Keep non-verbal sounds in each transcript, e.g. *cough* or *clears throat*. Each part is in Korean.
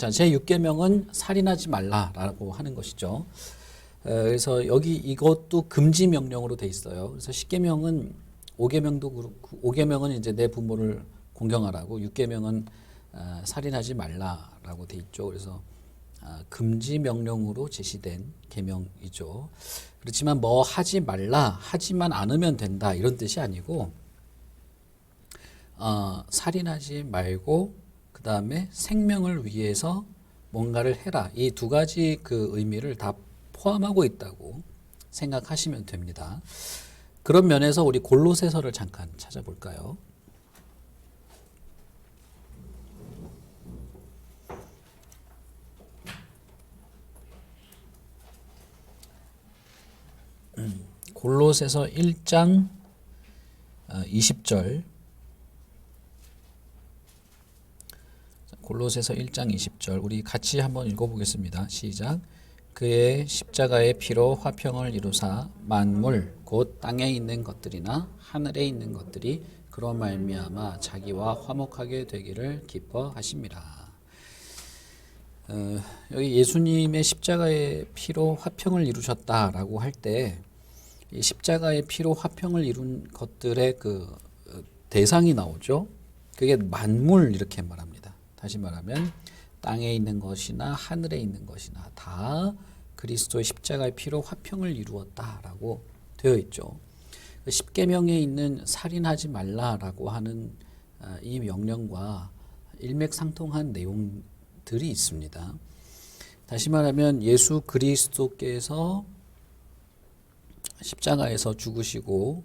자, 제 6계명은 살인하지 말라라고 하는 것이죠. 에, 그래서 여기 이것도 금지 명령으로 돼 있어요. 그래서 10계명은 5계명도 그렇고 5계명은 이제 내 부모를 공경하라고 6계명은 아, 살인하지 말라라고 돼 있죠. 그래서 아, 금지 명령으로 제시된 계명이죠. 그렇지만 뭐 하지 말라, 하지만 않으면 된다 이런 뜻이 아니고 어, 살인하지 말고 그 다음에 생명을 위해서 뭔가를 해라 이 두 가지 그 의미를 다 포함하고 있다고 생각하시면 됩니다. 그런 면에서 우리 골로새서를 잠깐 찾아볼까요? 골로새서 1장 20절 골로새서 1장 20절 우리 같이 한번 읽어보겠습니다. 시작. 그의 십자가의 피로 화평을 이루사 만물 곧 땅에 있는 것들이나 하늘에 있는 것들이 그로 말미암아 자기와 화목하게 되기를 기뻐하심이라. 어, 여기 예수님의 십자가의 피로 화평을 이루셨다라고 할 때 십자가의 피로 화평을 이룬 것들의 그 어, 대상이 나오죠. 그게 만물 이렇게 말합니다. 다시 말하면 땅에 있는 것이나 하늘에 있는 것이나 다 그리스도의 십자가의 피로 화평을 이루었다라고 되어 있죠. 그 십계명에 있는 살인하지 말라라고 하는 아, 이 명령과 일맥상통한 내용들이 있습니다. 다시 말하면 예수 그리스도께서 십자가에서 죽으시고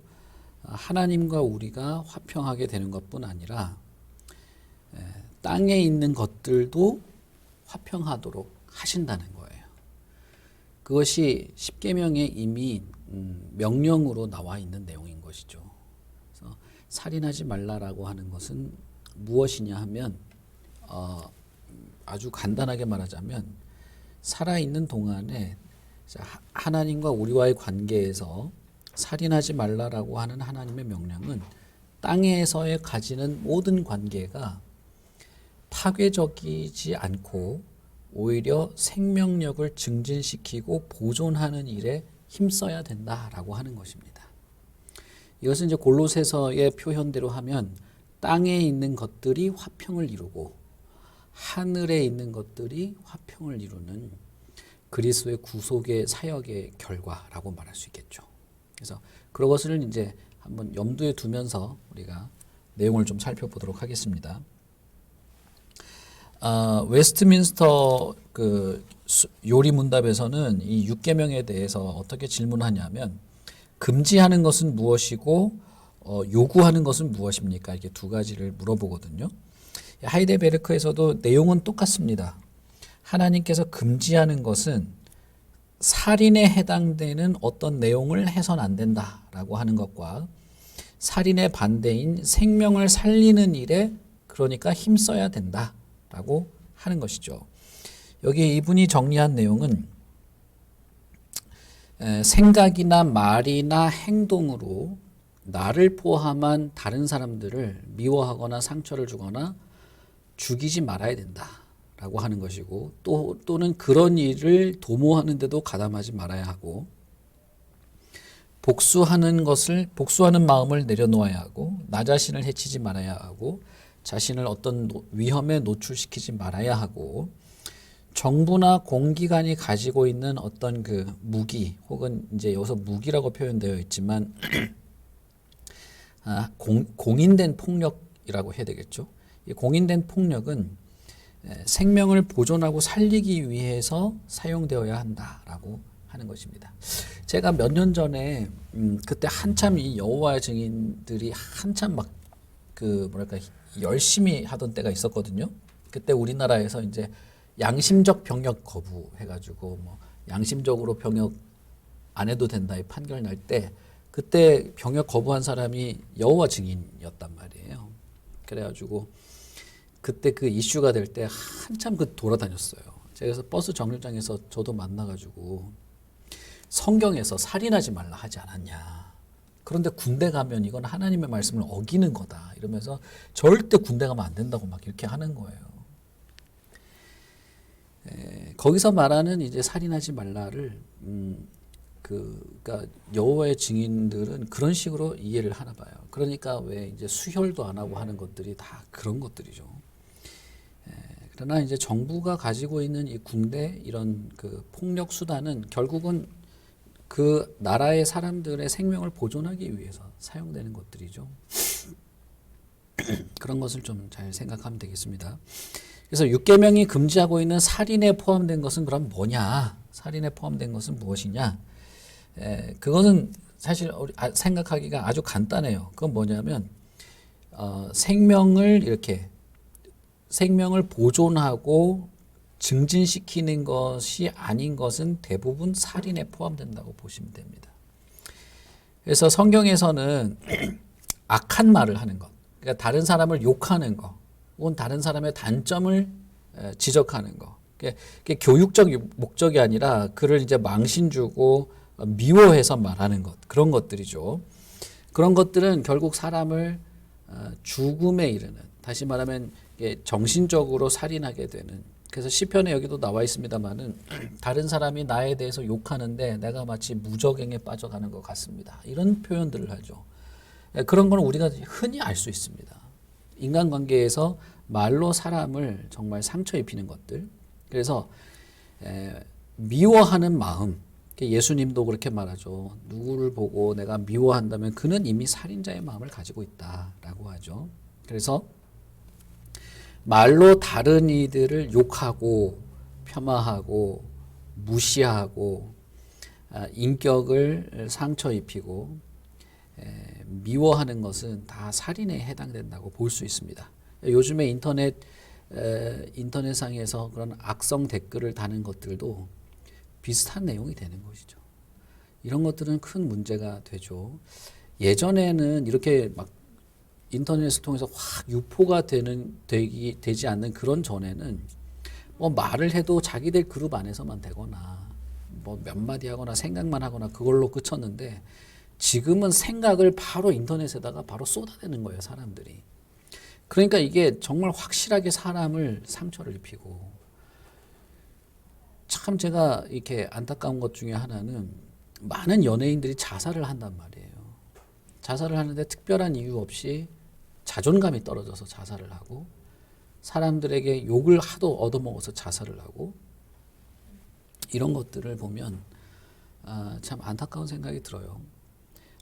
하나님과 우리가 화평하게 되는 것뿐 아니라 땅에 있는 것들도 화평하도록 하신다는 거예요. 그것이 십계명에 이미 음, 명령으로 나와 있는 내용인 것이죠. 살인하지 말라라고 하는 것은 무엇이냐 하면 어, 아주 간단하게 말하자면 살아 있는 동안에 하나님과 우리와의 관계에서 살인하지 말라라고 하는 하나님의 명령은 땅에서의 가지는 모든 관계가 파괴적이지 않고 오히려 생명력을 증진시키고 보존하는 일에 힘써야 된다라고 하는 것입니다. 이것은 이제 골로새서의 표현대로 하면 땅에 있는 것들이 화평을 이루고 하늘에 있는 것들이 화평을 이루는 그리스도의 구속의 사역의 결과라고 말할 수 있겠죠. 그래서 그런 것을 이제 한번 염두에 두면서 우리가 내용을 좀 살펴보도록 하겠습니다. 어, 웨스트민스터 그 요리 문답에서는 이 육계명에 대해서 어떻게 질문하냐면 금지하는 것은 무엇이고 어, 요구하는 것은 무엇입니까? 이렇게 두 가지를 물어보거든요. 하이데베르크에서도 내용은 똑같습니다. 하나님께서 금지하는 것은 살인에 해당되는 어떤 내용을 해선 안 된다라고 하는 것과 살인의 반대인 생명을 살리는 일에 그러니까 힘써야 된다 라고 하는 것이죠. 여기 이분이 정리한 내용은 생각이나 말이나 행동으로 나를 포함한 다른 사람들을 미워하거나 상처를 주거나 죽이지 말아야 된다 라고 하는 것이고 또 또는 그런 일을 도모하는데도 가담하지 말아야 하고 복수하는 것을 복수하는 마음을 내려놓아야 하고 나 자신을 해치지 말아야 하고 자신을 어떤 위험에 노출시키지 말아야 하고 정부나 공기관이 가지고 있는 어떤 그 무기 혹은 이제 여기서 무기라고 표현되어 있지만 *clears throat* 아, 공, 공인된 폭력이라고 해야 되겠죠. 이 공인된 폭력은 생명을 보존하고 살리기 위해서 사용되어야 한다라고 하는 것입니다. 제가 몇 년 전에 음, 그때 한참 이 여호와의 증인들이 한참 막 그 뭐랄까 열심히 하던 때가 있었거든요. 그때 우리나라에서 이제 양심적 병역 거부 해가지고 뭐 양심적으로 병역 안 해도 된다 이 판결 날 때 그때 병역 거부한 사람이 여호와 증인이었단 말이에요. 그래가지고 그때 그 이슈가 될 때 한참 그 돌아다녔어요. 그래서 버스 정류장에서 저도 만나가지고 성경에서 살인하지 말라 하지 않았냐. 그런데 군대 가면 이건 하나님의 말씀을 어기는 거다. 이러면서 절대 군대 가면 안 된다고 막 이렇게 하는 거예요. 거기서 말하는 이제 살인하지 말라를 음, 그, 그러니까 여호와의 증인들은 그런 식으로 이해를 하나 봐요. 그러니까 왜 이제 수혈도 안 하고 하는 것들이 다 그런 것들이죠. 에, 그러나 이제 정부가 가지고 있는 이 군대 이런 그 폭력 수단은 결국은 그 나라의 사람들의 생명을 보존하기 위해서 사용되는 것들이죠. *clears throat* 그런 것을 좀 잘 생각하면 되겠습니다. 그래서 육계명이 금지하고 있는 살인에 포함된 것은 그럼 뭐냐? 살인에 포함된 것은 무엇이냐? 에, 그거는 사실 우리 아- 생각하기가 아주 간단해요. 그건 뭐냐면 어, 생명을 이렇게 생명을 보존하고 증진시키는 것이 아닌 것은 대부분 살인에 포함된다고 보시면 됩니다. 그래서 성경에서는 *clears throat* 악한 말을 하는 것, 그러니까 다른 사람을 욕하는 것, 혹은 다른 사람의 단점을 에, 지적하는 것, 그게, 교육적 목적이 아니라 그를 이제 망신 주고 어, 미워해서 말하는 것, 그런 것들이죠. 그런 것들은 결국 사람을 어, 죽음에 이르는, 다시 말하면 정신적으로 살인하게 되는. 그래서 시편에 여기도 나와 있습니다만은 다른 사람이 나에 대해서 욕하는데 내가 마치 무적행에 빠져가는 것 같습니다. 이런 표현들을 하죠. 예, 그런 거는 우리가 흔히 알 수 있습니다. 인간관계에서 말로 사람을 정말 상처 입히는 것들. 그래서 에, 미워하는 마음. 예수님도 그렇게 말하죠. 누구를 보고 내가 미워한다면 그는 이미 살인자의 마음을 가지고 있다라고 하죠. 그래서 말로 다른 이들을 욕하고 폄하하고 무시하고 아, 인격을 상처 입히고 에, 미워하는 것은 다 살인에 해당된다고 볼 수 있습니다. 요즘에 인터넷 에, 인터넷상에서 그런 악성 댓글을 다는 것들도 비슷한 내용이 되는 것이죠. 이런 것들은 큰 문제가 되죠. 예전에는 이렇게 막 인터넷을 통해서 확 유포가 되는 되기 되지 않는 그런 전에는 뭐 말을 해도 자기들 그룹 안에서만 되거나 뭐 몇 마디 하거나 생각만 하거나 그걸로 그쳤는데 지금은 생각을 바로 인터넷에다가 바로 쏟아내는 거예요, 사람들이. 그러니까 이게 정말 확실하게 사람을 상처를 입히고 참 제가 이렇게 안타까운 것 중에 하나는 많은 연예인들이 자살을 한단 말이에요. 자살을 하는데 특별한 이유 없이 자존감이 떨어져서 자살을 하고 사람들에게 욕을 하도 얻어먹어서 자살을 하고 이런 것들을 보면 아, 참 안타까운 생각이 들어요.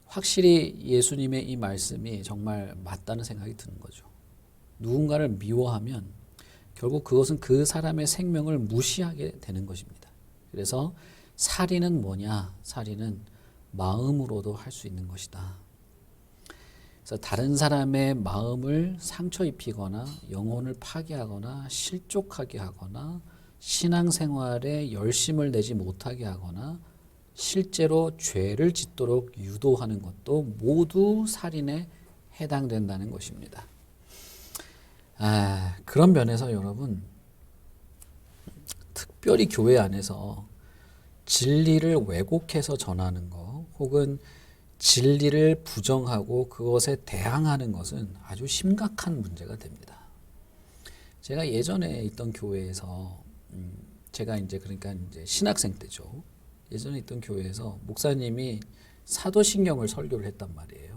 확실히 예수님의 이 말씀이 정말 맞다는 생각이 드는 거죠. 누군가를 미워하면 결국 그것은 그 사람의 생명을 무시하게 되는 것입니다. 그래서 살인은 뭐냐? 살인은 마음으로도 할 수 있는 것이다. 그래서 다른 사람의 마음을 상처 입히거나 영혼을 파괴하거나 실족하게 하거나 신앙생활에 열심을 내지 못하게 하거나 실제로 죄를 짓도록 유도하는 것도 모두 살인에 해당된다는 것입니다. 아, 그런 면에서 여러분 특별히 교회 안에서 진리를 왜곡해서 전하는 거 혹은 진리를 부정하고 그것에 대항하는 것은 아주 심각한 문제가 됩니다. 제가 예전에 있던 교회에서 음, 제가 이제 그러니까 이제 신학생 때죠. 예전에 있던 교회에서 목사님이 사도신경을 설교를 했단 말이에요.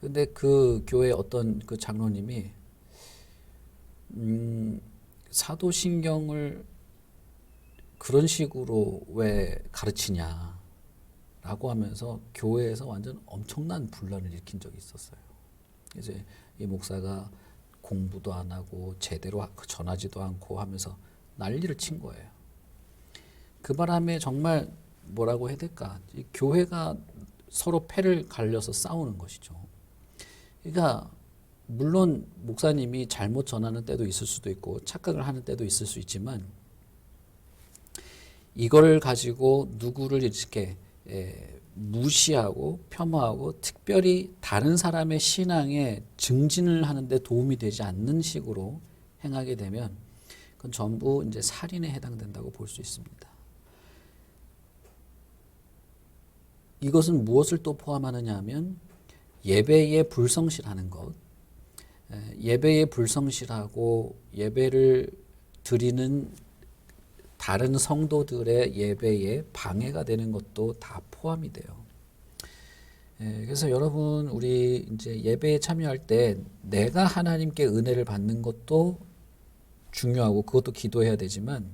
근데 그 교회 어떤 그 장로님이 음, 사도신경을 그런 식으로 왜 가르치냐 라고 하면서 교회에서 완전 엄청난 분란을 일으킨 적이 있었어요. 이제 이 목사가 공부도 안 하고 제대로 전하지도 않고 하면서 난리를 친 거예요. 그 바람에 정말 뭐라고 해야 될까? 이 교회가 서로 패를 갈려서 싸우는 것이죠. 그러니까 물론 목사님이 잘못 전하는 때도 있을 수도 있고 착각을 하는 때도 있을 수 있지만 이걸 가지고 누구를 이렇게 에, 무시하고 폄하하고 특별히 다른 사람의 신앙에 증진을 하는데 도움이 되지 않는 식으로 행하게 되면 그건 전부 이제 살인에 해당된다고 볼 수 있습니다. 이것은 무엇을 또 포함하느냐 하면 예배에 불성실하는 것, 예배에 불성실하고 예배를 드리는 다른 성도들의 예배에 방해가 되는 것도 다 포함이 돼요. 예, 그래서 여러분 우리 이제 예배에 참여할 때 내가 하나님께 은혜를 받는 것도 중요하고 그것도 기도해야 되지만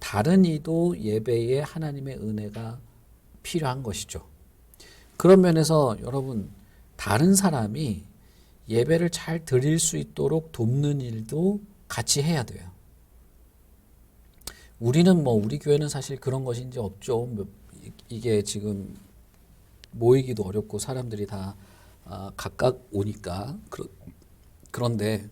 다른 이도 예배에 하나님의 은혜가 필요한 것이죠. 그런 면에서 여러분 다른 사람이 예배를 잘 드릴 수 있도록 돕는 일도 같이 해야 돼요. 우리는 뭐 우리 교회는 사실 그런 이제 없죠. 뭐 이- 이게 지금 모이기도 어렵고 사람들이 다 아, 각각 오니까 그러, 그런데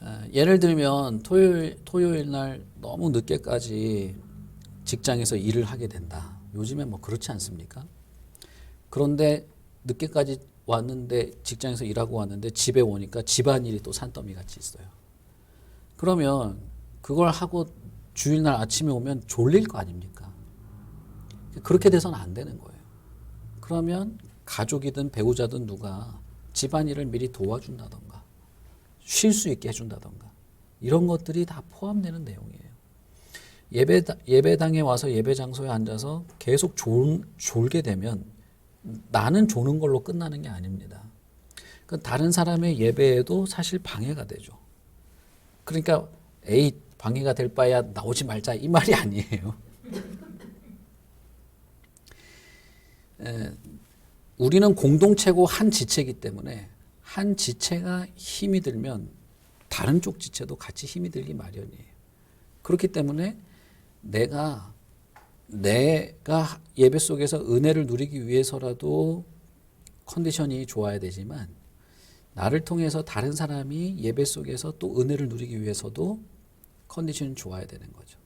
아, 예를 들면 토요일 토요일 날 너무 늦게까지 직장에서 일을 하게 된다. 요즘에 뭐 그렇지 않습니까? 그런데 늦게까지 왔는데 직장에서 일하고 왔는데 집에 오니까 집안일이 또 산더미 같이 있어요. 그러면 그걸 하고 주일날 아침에 오면 졸릴 거 아닙니까? 그렇게 돼서는 안 되는 거예요. 그러면 가족이든 배우자든 누가 집안일을 미리 도와준다던가 쉴 수 있게 해준다던가 이런 것들이 다 포함되는 내용이에요. 예배 예배당에 와서 예배 장소에 앉아서 계속 졸, 졸게 되면 나는 조는 걸로 끝나는 게 아닙니다. 그 다른 사람의 예배에도 사실 방해가 되죠. 그러니까 에이 방해가 될 바야 나오지 말자 이 말이 아니에요. *laughs* 에, 우리는 공동체고 한 지체이기 때문에 한 지체가 힘이 들면 다른 쪽 지체도 같이 힘이 들기 마련이에요. 그렇기 때문에 내가 내가 예배 속에서 은혜를 누리기 위해서라도 컨디션이 좋아야 되지만 나를 통해서 다른 사람이 예배 속에서 또 은혜를 누리기 위해서도 컨디션이 좋아야 되는 거죠.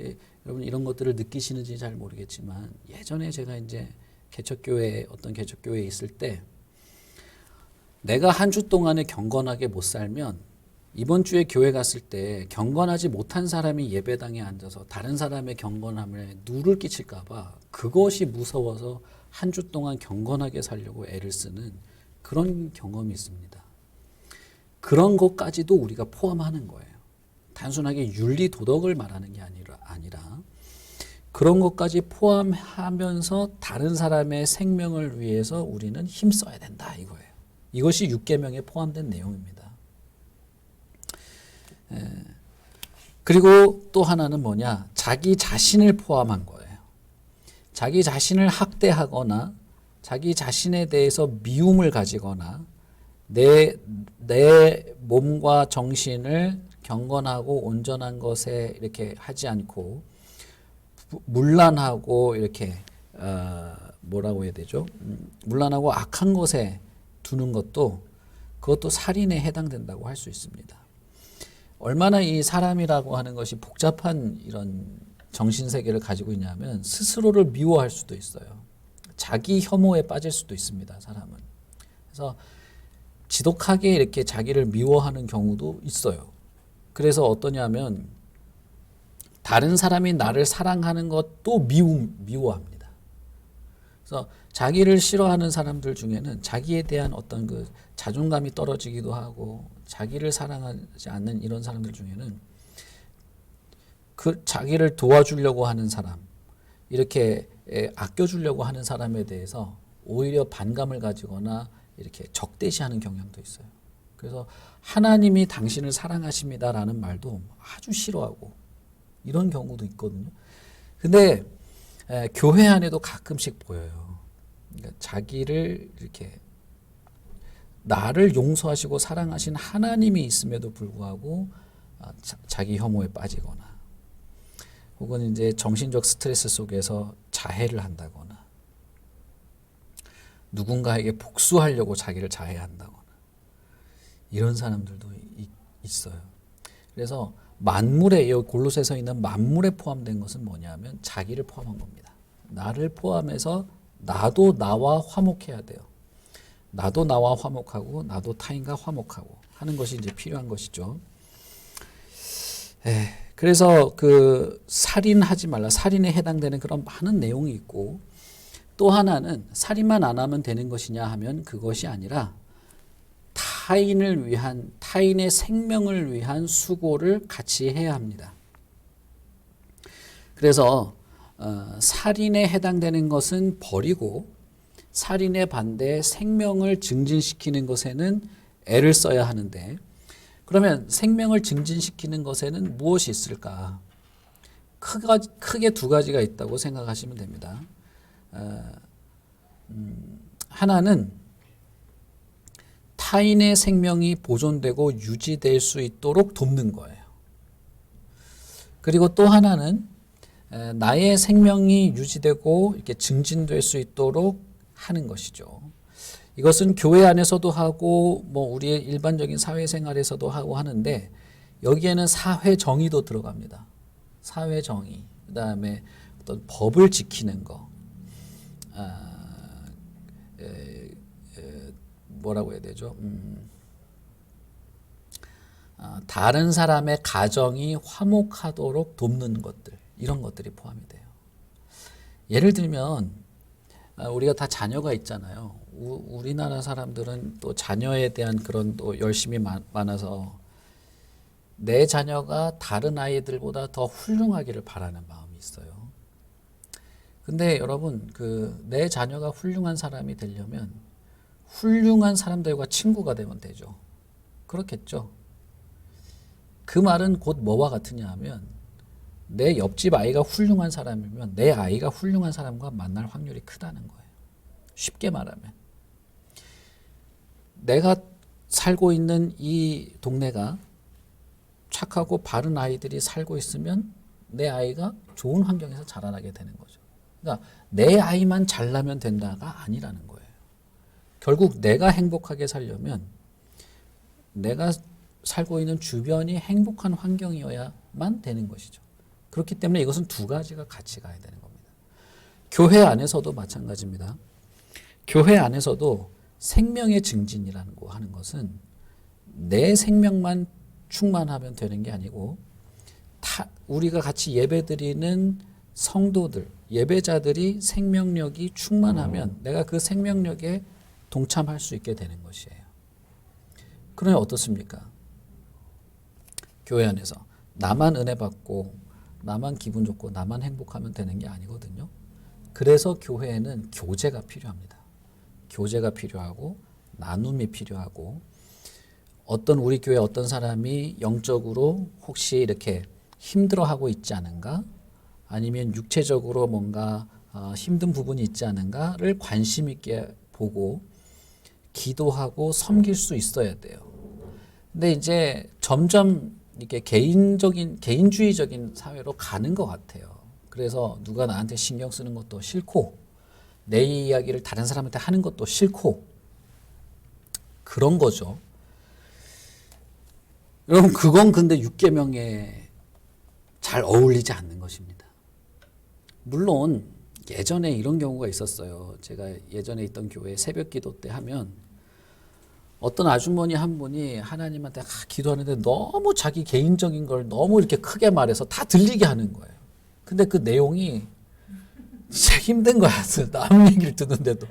예, 여러분 이런 것들을 느끼시는지 잘 모르겠지만 예전에 제가 이제 개척교회 어떤 개척교회에 있을 때 내가 한 주 동안에 경건하게 못 살면 이번 주에 교회 갔을 때 경건하지 못한 사람이 예배당에 앉아서 다른 사람의 경건함에 누를 끼칠까봐 그것이 무서워서 한 주 동안 경건하게 살려고 애를 쓰는 그런 경험이 있습니다. 그런 것까지도 우리가 포함하는 거예요. 단순하게 윤리 도덕을 말하는 게 아니라 아니라 그런 것까지 포함하면서 다른 사람의 생명을 위해서 우리는 힘써야 된다 이거예요. 이것이 육계명에 포함된 내용입니다. 에, 그리고 또 하나는 뭐냐? 자기 자신을 포함한 거예요. 자기 자신을 학대하거나 자기 자신에 대해서 미움을 가지거나 내, 내 몸과 정신을 경건하고 온전한 것에 이렇게 하지 않고 문란하고 이렇게 어, 뭐라고 해야 되죠? 음, 문란하고 악한 것에 두는 것도 그것도 살인에 해당된다고 할 수 있습니다. 얼마나 이 사람이라고 하는 것이 복잡한 이런 정신 세계를 가지고 있냐면 스스로를 미워할 수도 있어요. 자기 혐오에 빠질 수도 있습니다. 사람은. 그래서 지독하게 이렇게 자기를 미워하는 경우도 있어요. 그래서 어떠냐면 다른 사람이 나를 사랑하는 것도 미우, 미워합니다. 그래서 자기를 싫어하는 사람들 중에는 자기에 대한 어떤 그 자존감이 떨어지기도 하고 자기를 사랑하지 않는 이런 사람들 중에는 그 자기를 도와주려고 하는 사람, 이렇게 에, 아껴주려고 하는 사람에 대해서 오히려 반감을 가지거나 이렇게 적대시하는 경향도 있어요. 그래서 하나님이 당신을 사랑하십니다라는 말도 아주 싫어하고 이런 경우도 있거든요. 근데 에, 교회 안에도 가끔씩 보여요. 그러니까 자기를 이렇게 나를 용서하시고 사랑하신 하나님이 있음에도 불구하고 아, 자, 자기 혐오에 빠지거나 혹은 이제 정신적 스트레스 속에서 자해를 한다거나 누군가에게 복수하려고 자기를 자해한다거나 이런 사람들도 이- 있어요. 그래서 만물에 이 골로새서 있는 만물에 포함된 것은 뭐냐면 자기를 포함한 겁니다. 나를 포함해서 나도 나와 화목해야 돼요. 나도 나와 화목하고 나도 타인과 화목하고 하는 것이 이제 필요한 것이죠. 에, 그래서 그 살인하지 말라 살인에 해당되는 그런 많은 내용이 있고 또 하나는 살인만 안 하면 되는 것이냐 하면 그것이 아니라 다 타인을 위한 타인의 생명을 위한 수고를 같이 해야 합니다. 그래서 어, 살인에 해당되는 것은 버리고 살인에 반대 생명을 증진시키는 것에는 애를 써야 하는데 그러면 생명을 증진시키는 것에는 무엇이 있을까? 크가, 크게 두 가지가 있다고 생각하시면 됩니다. 어, 음, 하나는 타인의 생명이 보존되고 유지될 수 있도록 돕는 거예요. 그리고 또 하나는 에, 나의 생명이 유지되고 이렇게 증진될 수 있도록 하는 것이죠. 이것은 교회 안에서도 하고 뭐 우리의 일반적인 사회생활에서도 하고 하는데 여기에는 사회 정의도 들어갑니다. 사회 정의, 그 다음에 어떤 법을 지키는 거, 아, 에, 에, 뭐라고 해야 되죠? 음, 아, 다른 사람의 가정이 화목하도록 돕는 것들 이런 것들이 포함이 돼요. 예를 들면 아, 우리가 다 자녀가 있잖아요. 우, 우리나라 사람들은 또 자녀에 대한 그런 또 열심이 많, 많아서 내 자녀가 다른 아이들보다 더 훌륭하기를 바라는 마음이 있어요. 근데 여러분 그 내 자녀가 훌륭한 사람이 되려면 훌륭한 사람들과 친구가 되면 되죠. 그렇겠죠. 그 말은 곧 뭐와 같으냐 하면 내 옆집 아이가 훌륭한 사람이면 내 아이가 훌륭한 사람과 만날 확률이 크다는 거예요. 쉽게 말하면. 내가 살고 있는 이 동네가 착하고 바른 아이들이 살고 있으면 내 아이가 좋은 환경에서 자라나게 되는 거죠. 그러니까 내 아이만 잘나면 된다가 아니라는 거예요. 결국 내가 행복하게 살려면 내가 살고 있는 주변이 행복한 환경이어야만 되는 것이죠. 그렇기 때문에 이것은 두 가지가 같이 가야 되는 겁니다. 교회 안에서도 마찬가지입니다. 교회 안에서도 생명의 증진이라는 거 하는 것은 내 생명만 충만하면 되는 게 아니고 타, 우리가 같이 예배드리는 성도들, 예배자들이 생명력이 충만하면 내가 그 생명력에 동참할 수 있게 되는 것이에요. 그러니 어떻습니까? 교회 안에서 나만 은혜 받고 나만 기분 좋고 나만 행복하면 되는 게 아니거든요. 그래서 교회에는 교제가 필요합니다. 교제가 필요하고 나눔이 필요하고 어떤 우리 교회 어떤 사람이 영적으로 혹시 이렇게 힘들어하고 있지 않은가 아니면 육체적으로 뭔가 어, 힘든 부분이 있지 않은가를 관심 있게 보고 기도하고 섬길 수 있어야 돼요. 근데 이제 점점 이렇게 개인적인 개인주의적인 사회로 가는 것 같아요. 그래서 누가 나한테 신경 쓰는 것도 싫고 내 이야기를 다른 사람한테 하는 것도 싫고 그런 거죠. 여러분 그건 근데 육계명에 잘 어울리지 않는 것입니다. 물론 예전에 이런 경우가 있었어요. 제가 예전에 있던 교회 새벽 기도 때 하면 어떤 아주머니 한 분이 하나님한테 아, 기도하는데 너무 자기 개인적인 걸 너무 이렇게 크게 말해서 다 들리게 하는 거예요. 근데 그 내용이 진짜 힘든 거야. *laughs* 남 얘기를 듣는데도.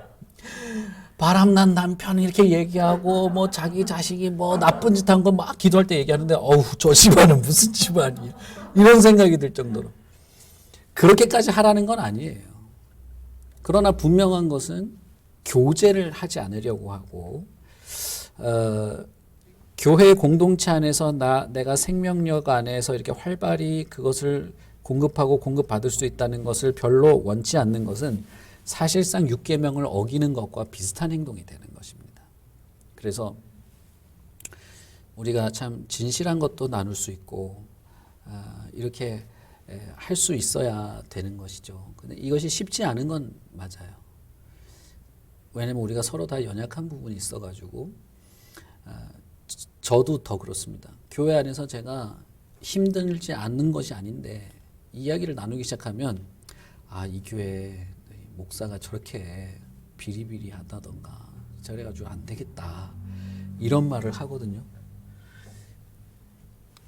바람난 남편 이렇게 얘기하고 뭐 자기 자식이 뭐 나쁜 짓 한 거 막 기도할 때 얘기하는데 어우 저 집안은 무슨 집안이야 이런 생각이 들 정도로 그렇게까지 하라는 건 아니에요. 그러나 분명한 것은 교제를 하지 않으려고 하고 어, 교회 공동체 안에서 나 내가 생명력 안에서 이렇게 활발히 그것을 공급하고 공급받을 수 있다는 것을 별로 원치 않는 것은 사실상 육계명을 어기는 것과 비슷한 행동이 되는 것입니다. 그래서 우리가 참 진실한 것도 나눌 수 있고 아, 이렇게 할 수 있어야 되는 것이죠. 근데 이것이 쉽지 않은 건 맞아요. 왜냐면 우리가 서로 다 연약한 부분이 있어가지고 아, 저도 더 그렇습니다. 교회 안에서 제가 힘들지 않는 것이 아닌데 이야기를 나누기 시작하면 아 이 교회 목사가 저렇게 비리비리하다던가 저래가지고 안 되겠다 이런 말을 하거든요.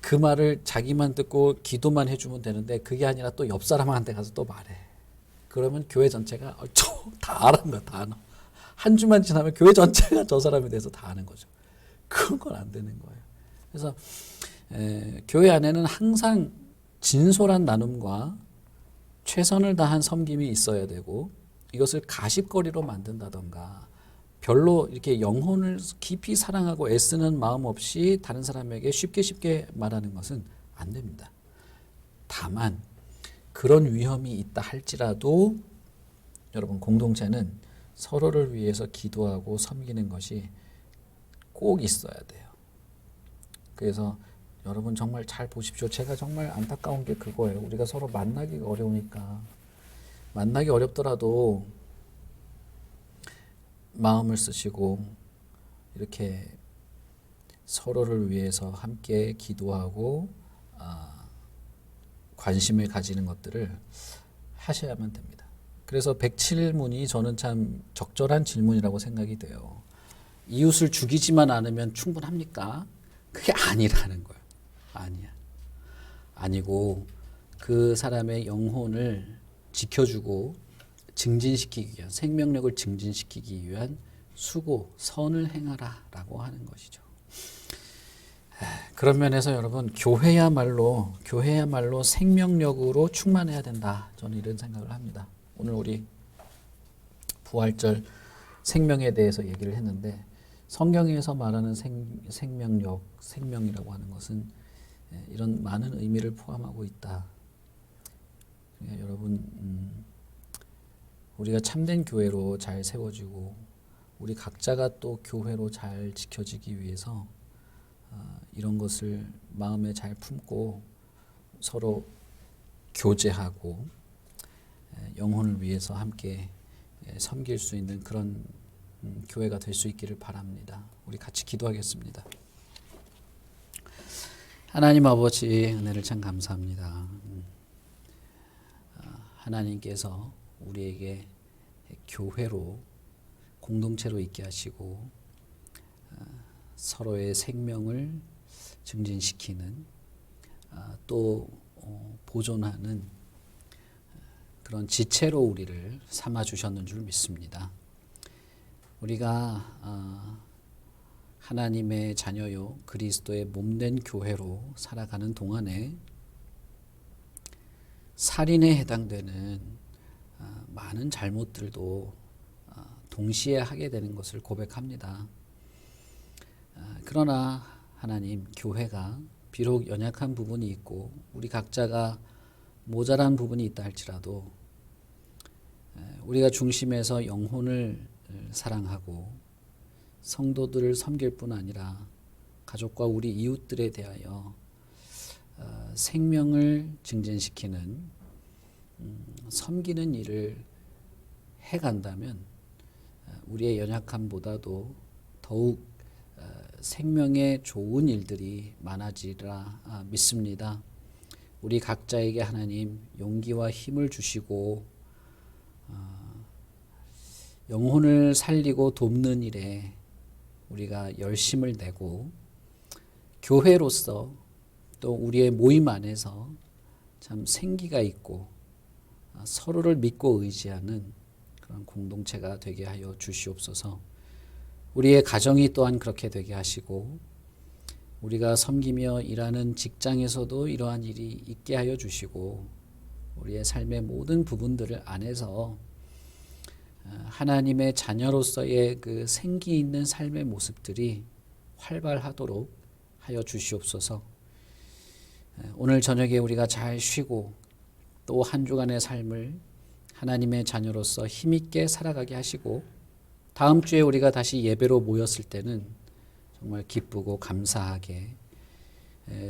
그 말을 자기만 듣고 기도만 해주면 되는데 그게 아니라 또 옆 사람한테 가서 또 말해. 그러면 교회 전체가 어, 저다 아는 거야 다 아는. 한 주만 지나면 교회 전체가 저 사람에 대해서 다 아는 거죠. 그런 건 안 되는 거예요. 그래서 에, 교회 안에는 항상 진솔한 나눔과 최선을 다한 섬김이 있어야 되고 이것을 가십거리로 만든다던가 별로 이렇게 영혼을 깊이 사랑하고 애쓰는 마음 없이 다른 사람에게 쉽게 쉽게 말하는 것은 안 됩니다. 다만 그런 위험이 있다 할지라도 여러분 공동체는 서로를 위해서 기도하고 섬기는 것이 꼭 있어야 돼요. 그래서 여러분 정말 잘 보십시오. 제가 정말 안타까운 게 그거예요. 우리가 서로 만나기가 어려우니까 만나기 어렵더라도 마음을 쓰시고 이렇게 서로를 위해서 함께 기도하고 아, 관심을 가지는 것들을 하셔야만 됩니다. 그래서 107문이 저는 참 적절한 질문이라고 생각이 돼요. 이웃을 죽이지만 않으면 충분합니까? 그게 아니라는 거예요. 아니야. 아니고 그 사람의 영혼을 지켜주고 증진시키기 위한 생명력을 증진시키기 위한 수고 선을 행하라라고 하는 것이죠. 그런 면에서 여러분 교회야말로 교회야말로 생명력으로 충만해야 된다. 저는 이런 생각을 합니다. 오늘 우리 부활절 생명에 대해서 얘기를 했는데 성경에서 말하는 생, 생명력, 생명이라고 하는 것은 예, 이런 많은 의미를 포함하고 있다. 그러니까 여러분 음, 우리가 참된 교회로 잘 세워지고 우리 각자가 또 교회로 잘 지켜지기 위해서 어, 이런 것을 마음에 잘 품고 서로 교제하고 에, 영혼을 위해서 함께 에, 섬길 수 있는 그런 음, 교회가 될 수 있기를 바랍니다. 우리 같이 기도하겠습니다. 하나님 아버지 은혜를 참 감사합니다. 음, 아, 하나님께서 우리에게 교회로 공동체로 있게 하시고 아, 서로의 생명을 증진시키는 아, 또 어, 보존하는 그런 지체로 우리를 삼아 주셨는 줄 믿습니다. 우리가 아, 하나님의 자녀요 그리스도의 몸된 교회로 살아가는 동안에 살인에 해당되는 아, 많은 잘못들도 아, 동시에 하게 되는 것을 고백합니다. 아, 그러나 하나님 교회가 비록 연약한 부분이 있고 우리 각자가 모자란 부분이 있다 할지라도 에, 우리가 중심에서 영혼을 사랑하고 성도들을 섬길 뿐 아니라 가족과 우리 이웃들에 대하여 어, 생명을 증진시키는 음, 섬기는 일을 해간다면 어, 우리의 연약함보다도 더욱 어, 생명에 좋은 일들이 많아지리라 아, 믿습니다. 우리 각자에게 하나님 용기와 힘을 주시고 영혼을 살리고 돕는 일에 우리가 열심을 내고 교회로서 또 우리의 모임 안에서 참 생기가 있고 아, 서로를 믿고 의지하는 그런 공동체가 되게 하여 주시옵소서. 우리의 가정이 또한 그렇게 되게 하시고 우리가 섬기며 일하는 직장에서도 이러한 일이 있게 하여 주시고 우리의 삶의 모든 부분들을 안에서 아, 하나님의 자녀로서의 그 생기 있는 삶의 모습들이 활발하도록 하여 주시옵소서. 아, 오늘 저녁에 우리가 잘 쉬고 또 한 주간의 삶을 하나님의 자녀로서 힘있게 살아가게 하시고 다음 주에 우리가 다시 예배로 모였을 때는 정말 기쁘고 감사하게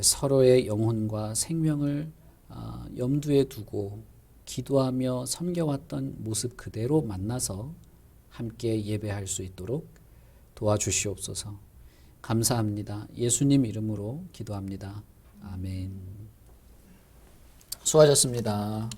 서로의 영혼과 생명을 아, 염두에 두고 기도하며 섬겨왔던 모습 그대로 만나서 함께 예배할 수 있도록 도와주시옵소서. 감사합니다. 예수님 이름으로 기도합니다. 아멘. 수고하셨습니다.